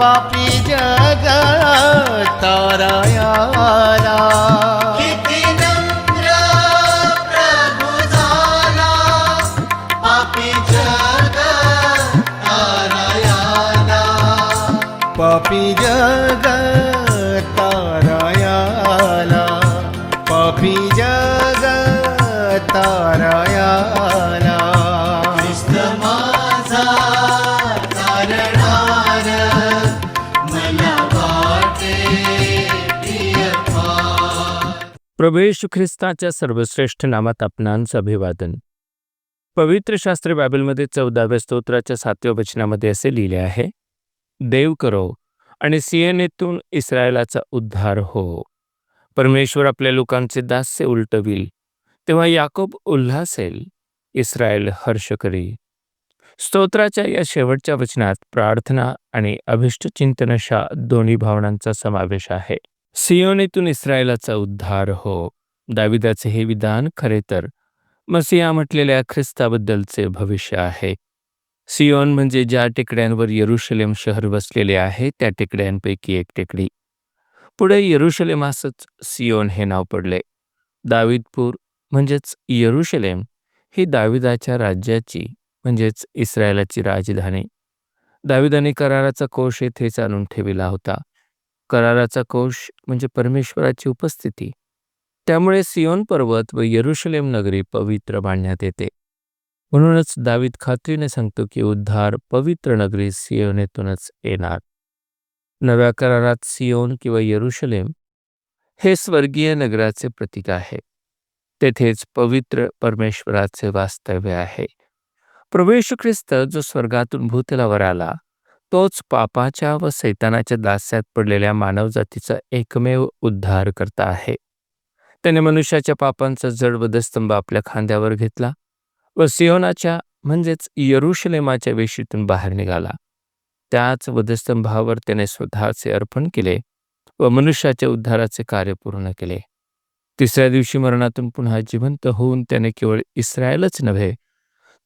पापी जग तारायाला किती नम्र प्रभू झाला. पापी जग तारायाला पापी जग फार. प्रभू ख्रिस्ताच्या सर्वश्रेष्ठ नामात आपणांचं अभिवादन पवित्र शास्त्र बायबलमध्ये चौदाव्या स्तोत्राच्या सातव्या वचनामध्ये असे लिहिले आहे देव करो आणि सियनेतून इस्रायलाचा उद्धार हो. परमेश्वर आपल्या लोकांचे दास्य उलटविल तेव्हा याकोब उल्हासेल इस्रायल हर्ष करी. स्तोत्राच्या या शेवटच्या वचनात प्रार्थना आणि अभिष्ट चिंतन अशा दोन्ही भावनांचा समावेश आहे. सियोनेतून इस्रायलाचा उद्धार हो. दाविदाचे हे विधान खरे तर. मसिया म्हटलेल्या ख्रिस्ताबद्दलचे भविष्य आहे. सियोन म्हणजे ज्या टेकड्यांवर येरुशलेम शहर वसलेले आहे त्या टेकड्यांपैकी एक टेकडी. पुढे येरुशलेमासच सियोन हे नाव पडले. दाविदपूर म्हणजेच येरुशलेम ही दाविदाच्या राज्याची म्हणजेच इस्रायलाची राजधानी. दाविदाने कराराचा कोश येथेच आणून ठेविला होता. कराराचा कोश म्हणजे परमेश्वराची उपस्थिती. त्यामुळे सियोन पर्वत व येरुशलेम नगरी पवित्र मानण्यात येते. म्हणूनच दावीद खात्रीने सांगतो की उद्धार पवित्र नगरी सियोनेतूनच येणार. नव्या करारात सियोन किंवा येरुशलेम हे स्वर्गीय नगराचे प्रतीक आहे. तेथेच पवित्र परमेश्वराचे वास्तव्य आहे. प्रवेश ख्रिस्त जो स्वर्गातून भूतलावर आला तोच पापाच्या व सैतानाच्या दास्यात पडलेल्या मानवजातीचा एकमेव उद्धार करता आहे. त्याने मनुष्याच्या पापांचा जड वधस्तंभ आपल्या खांद्यावर घेतला व सियोनाच्या म्हणजेच यरुशलेमाच्या वेशीतून बाहेर निघाला. त्याच वधस्तंभावर त्याने स्वतःचे अर्पण केले व मनुष्याच्या उद्धाराचे कार्य पूर्ण केले. तिसऱ्या दिवशी मरणातून पुन्हा जिवंत होऊन त्याने केवळ इस्रायलच नव्हे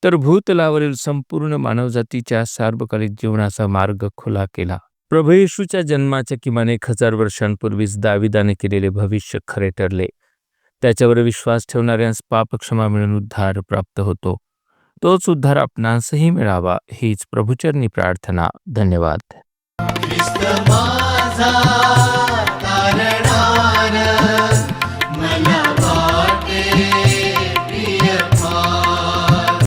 तर भूतलावरील संपूर्ण मानवजातीच्या सार्वकालिक जीवनाचा मार्ग खुला केला. प्रभू येशूच्या जन्माच्या किमान एक हजार वर्षांपूर्वीच दाविदाने केलेले भविष्य खरे ठरले. त्याच्यावर विश्वास ठेवणाऱ्यांस पापक्षमा मिळून उद्धार प्राप्त होतो. तोच उद्धार आपणासही मिळावा हीच प्रभुचरणी प्रार्थना. धन्यवाद. माझा